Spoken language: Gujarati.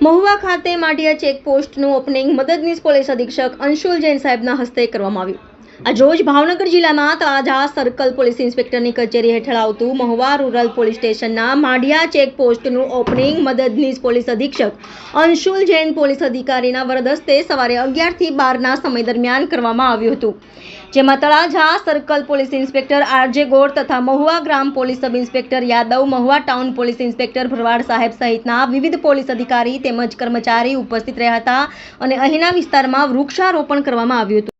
મહુવા ખાતે માઢિયા ચેકપોસ્ટનું ઓપનિંગ મદદનીશ પોલીસ અધિક્ષક અંશુલ જૈન સાહેબના હસ્તે કરવામાં આવ્યું. આજરોજ ભાવનગર જિલ્લામાં તાજા સર્કલ પોલીસ ઇન્સ્પેક્ટરની કચેરી હેઠળ આવતું મહુવા રૂરલ પોલીસ સ્ટેશનના માઢિયા ચેકપોસ્ટનું ઓપનિંગ મદદનીશ પોલીસ અધિક્ષક અંશુલ જૈન પોલીસ અધિકારીના વરદસ્તે સવારે અગિયારથી બારના સમય દરમિયાન કરવામાં આવ્યું હતું. જેમાં Talaja circle police inspector R J Gor તથા મહુવા ગ્રામ police sub inspector Yadav, Mahuva town police inspector Bharwad સાહેબ સહિતના વિવિધ પોલીસ અધિકારી તેમજ કર્મચારી ઉપસ્થિત રહ્યા હતા અને અહીંના વિસ્તારમાં વૃક્ષારોપણ કરવામાં આવ્યું હતું.